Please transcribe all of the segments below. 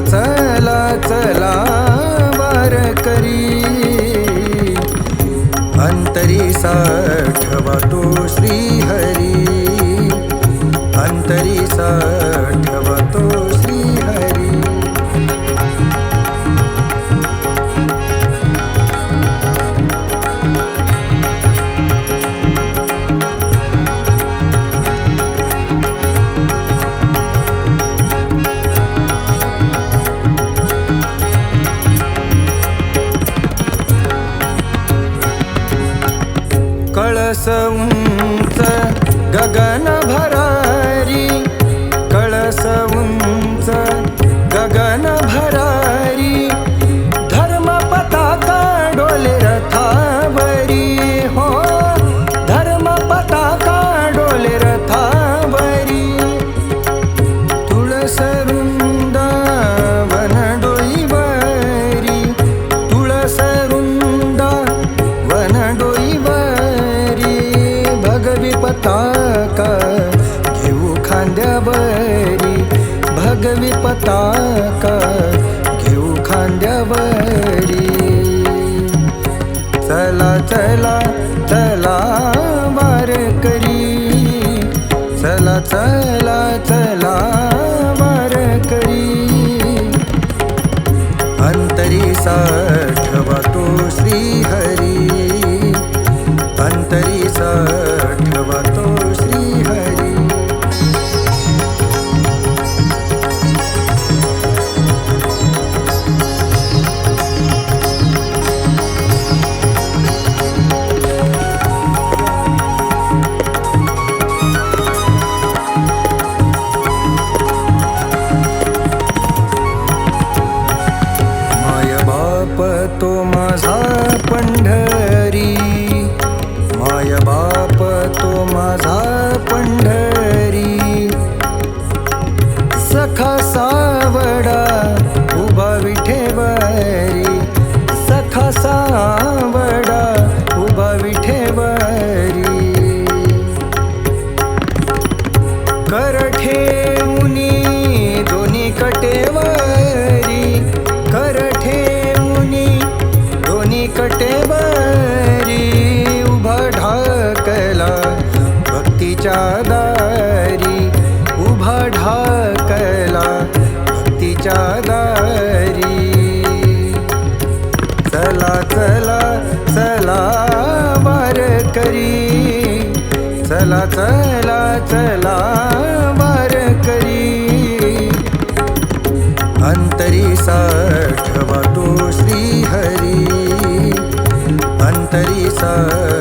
चला चला वार करी. अंतरी साठवा तो श्रीहरी. अंतरी साठवा तो गगन भर खांद्यावरी चला चला चला वार करी. चला चला चला वार करी. अंतरी साठवा तो श्रीहरी. बाप तो माझा पंढरी. माय बाप तो माझा पंढरी. चला चला वार करी. चला चला चला वार करी. अंतरी साठवा तो श्रीहरी. अंतरी साठ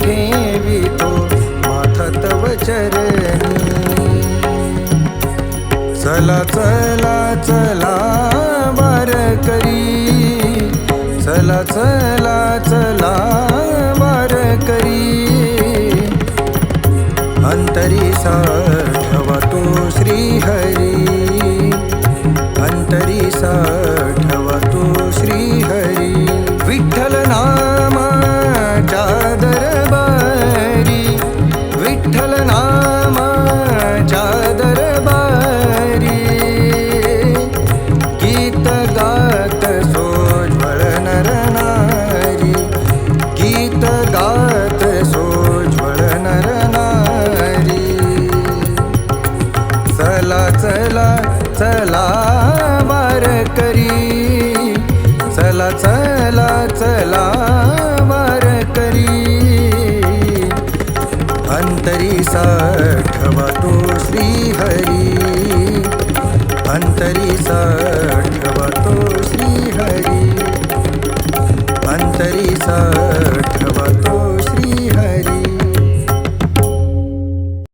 ठेवितो. माथा तव चरणी चला चला चला वार करी. चला चला चला करी. चला चला चला वार करी. अंतरी साठवा